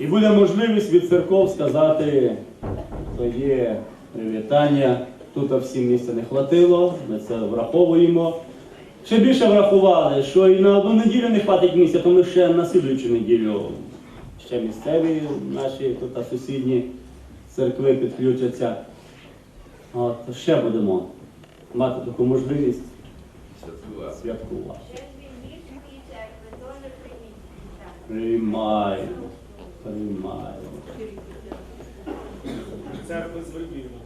І буде можливість від церков сказати своє привітання. Тут всім місця не хватило, ми це враховуємо. Ще більше врахували, що і на одну неділю не хватить місця, то ми ще на слідуючу неділю ще місцеві наші тут сусідні церкви підключаться. От, ще будемо мати таку можливість святкувати. Приймаємо, приймаємо. Церкви з Львівну.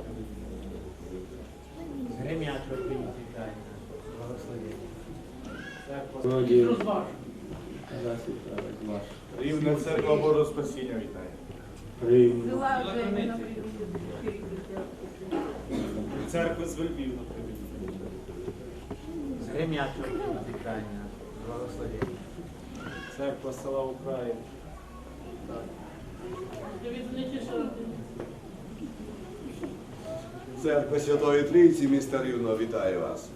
Гремячого вітання. Благословення. Церква. Рівна церква Божого Спасіння вітає. Приймаємо. Церкви з Львівну прийміть. З вітання. Благословення. Церква села Україна. Церква Святої Трійці міста Рівно вітає вас.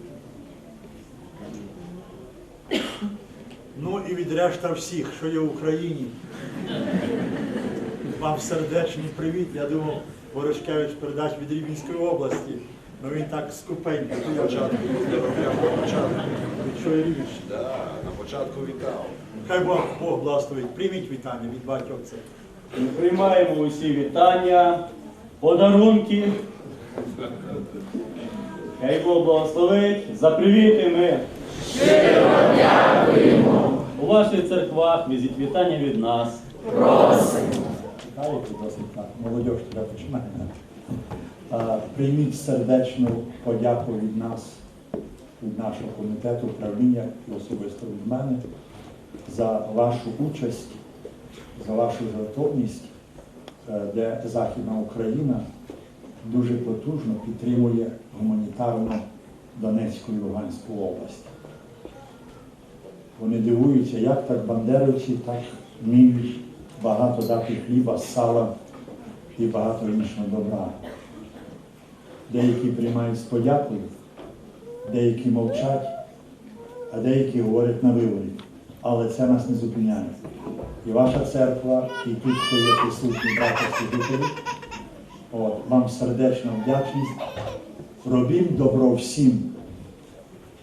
Ну і від решта всіх, що є в Україні. Вам сердечний привіт. Я думав, Ворожкевич передасть від Рівненської області. Ну він так скупенько. я Початку на початку. Да, на початку вітав. Хай Бог, Бог благословить. Прийміть вітання від багатьох це. Ми приймаємо усі вітання, подарунки. Хай Бог благословить. За привіти ми. Щиро дякуємо. У ваших церквах візить вітання від нас. Вітаю, досить так. Молодь тебе починає. Прийміть сердечну подяку від нас, від нашого комітету управління і особисто від мене за вашу участь, за вашу жертовність, е, де Західна Україна дуже потужно підтримує гуманітарно Донецьку і Луганську область. Вони дивуються, як так бандерівці так вміють багато дати хліба, сала і багато іншого добра. Деякі приймають з подякою, деякі мовчать, а деякі говорять на виворі. Але це нас не зупиняє. І ваша церква, і тут, хто є присутні служителі, от, вам сердечна вдячність. Робім добро всім,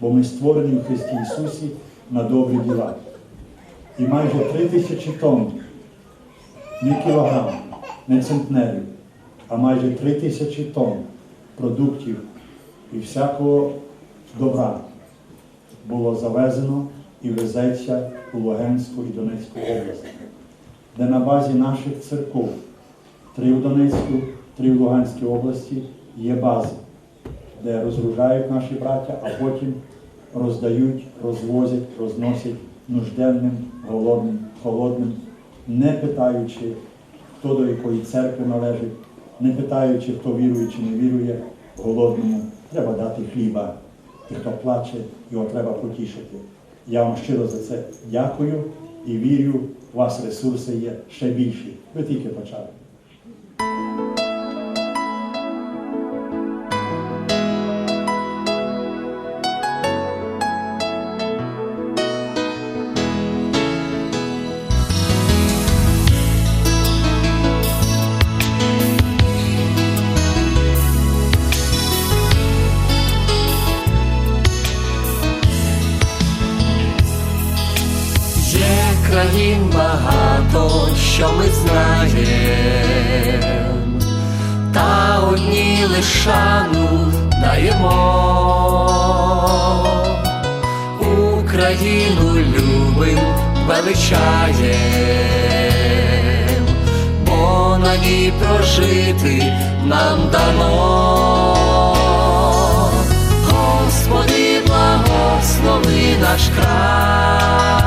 бо ми створені в Христі Ісусі на добрі діла. І майже три тисячі тонн, не кілограм, не центнерів, а майже три тисячі тонн продуктів і всякого добра було завезено і везеться у Луганську і Донецьку область, де на базі наших церков, три в Донецьку, три в Луганській області, є бази, де розгружають наші браття, а потім роздають, розвозять, розносять нужденним, голодним, холодним, не питаючи, хто до якої церкви належить, не питаючи, хто вірує чи не вірує, голодному треба дати хліба. І хто плаче, його треба потішити. Я вам щиро за це дякую і вірю, у вас ресурси є ще більші. Ви тільки почали. Країн багато, що ми знаємо, та одні лиш шану даємо. Україну любим величаєм, бо на ній прожити нам дано. Господи, благослови наш край,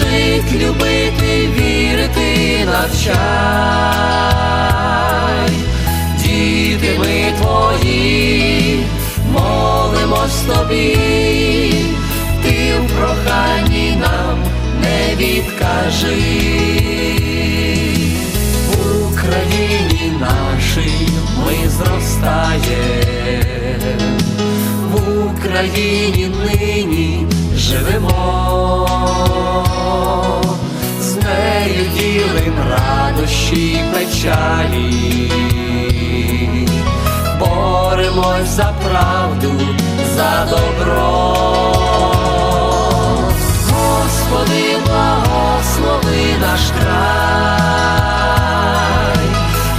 жить, любити, вірити, навчай, діти ми твої, молимось тобі, ти в проханні нам не відкажи. В Україні нашій ми зростаєм, в Україні нині живемо, з нею ділим радощі, печалі, боремось за правду, за добро. Господи, благослови наш край,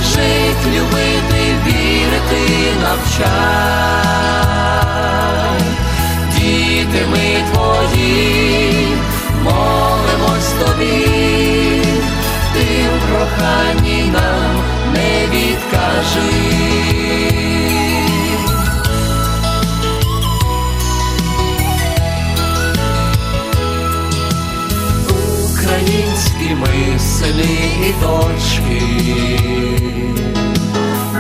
жить, любити, вірити, навчай, ми сини і дочки,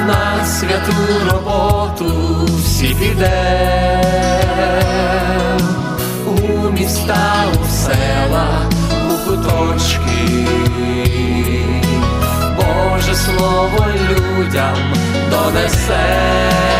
на святу роботу всі підем, у міста, у села, у куточки, Боже слово людям донесе.